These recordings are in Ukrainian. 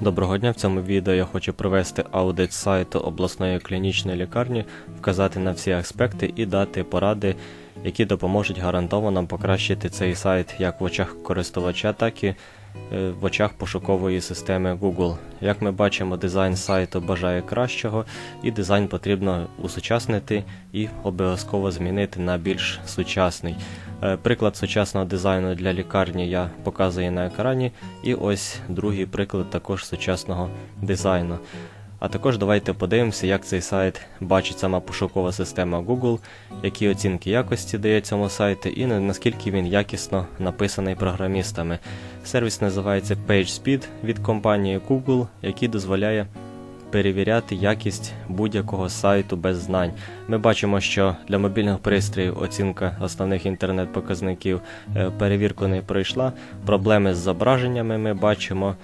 Доброго дня! В цьому відео я хочу провести аудит сайту обласної клінічної лікарні, вказати на всі аспекти і дати поради, які допоможуть гарантовано покращити цей сайт як в очах користувача, так і е, в очах пошукової системи Google. Як ми бачимо, дизайн сайту бажає кращого, і дизайн потрібно усучаснити і обов'язково змінити на більш сучасний. Е, Приклад сучасного дизайну для лікарні я показую на екрані, і ось другий приклад також сучасного дизайну. А також давайте подивимося, як цей сайт бачить сама пошукова система Google, які оцінки якості дає цьому сайту і на- наскільки він якісно написаний програмістами. Сервіс називається PageSpeed від компанії Google, який дозволяє перевіряти якість будь-якого сайту без знань. Ми бачимо, що для мобільних пристроїв оцінка основних інтернет-показників е, перевірку не пройшла. Проблеми з зображеннями ми бачимо.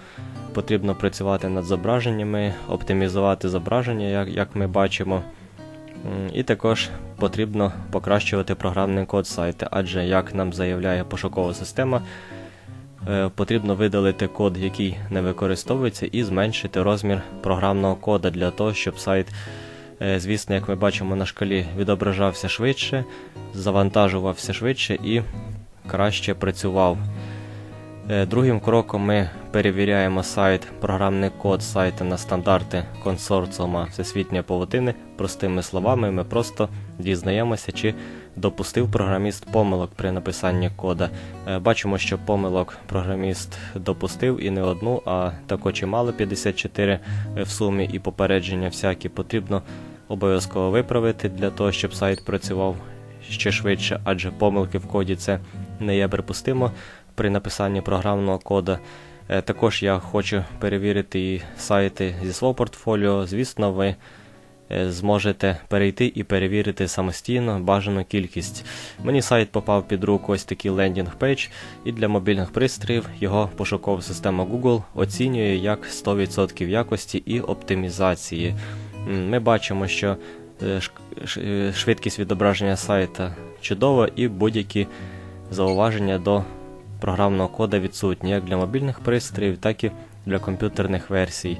Потрібно працювати над зображеннями, оптимізувати зображення, як, як ми бачимо. І також потрібно покращувати програмний код сайту, адже як нам заявляє пошукова система, потрібно видалити код, який не використовується, і зменшити розмір програмного кода для того, щоб сайт, е, звісно, як ми бачимо на шкалі, відображався швидше, завантажувався швидше і краще працював. Е, Другим кроком ми перевіряємо сайт, програмний код сайту на стандарти консорціума Всесвітньої павутини. Простими словами, ми просто дізнаємося, чи допустив програміст помилок при написанні кода. Е, Бачимо, що помилок програміст допустив і не одну, а також чимало 54 в сумі і попередження всякі потрібно обов'язково виправити для того, щоб сайт працював ще швидше, адже помилки в коді це не є припустимо при написанні програмного кода. Е, Також я хочу перевірити і сайти зі свого портфоліо. Звісно, ви е, зможете перейти і перевірити самостійно бажану кількість. Мені сайт попав під руку ось такий лендінг пейдж, і для мобільних пристроїв його пошукова система Google оцінює як 100% якості і оптимізації. Ми бачимо, що е, швидкість відображення сайта чудова і будь-які зауваження до програмного кода відсутні як для мобільних пристроїв, так і для комп'ютерних версій.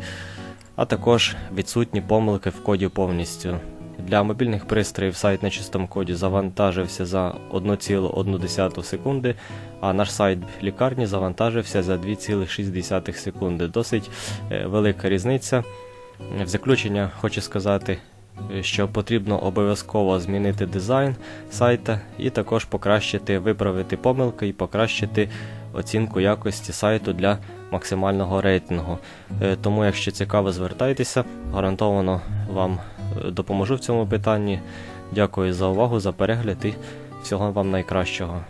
А також відсутні помилки в коді повністю. Для мобільних пристроїв сайт на чистому коді завантажився за 1,1 секунди, а наш сайт лікарні завантажився за 2,6 секунди. Досить е, велика різниця. В заключення хочу сказати, що потрібно обов'язково змінити дизайн сайта і також покращити, виправити помилки і покращити оцінку якості сайту для максимального рейтингу. Е, Тому, якщо цікаво, звертайтеся, гарантовано вам е, допоможу в цьому питанні. Дякую за увагу, за перегляд і всього вам найкращого.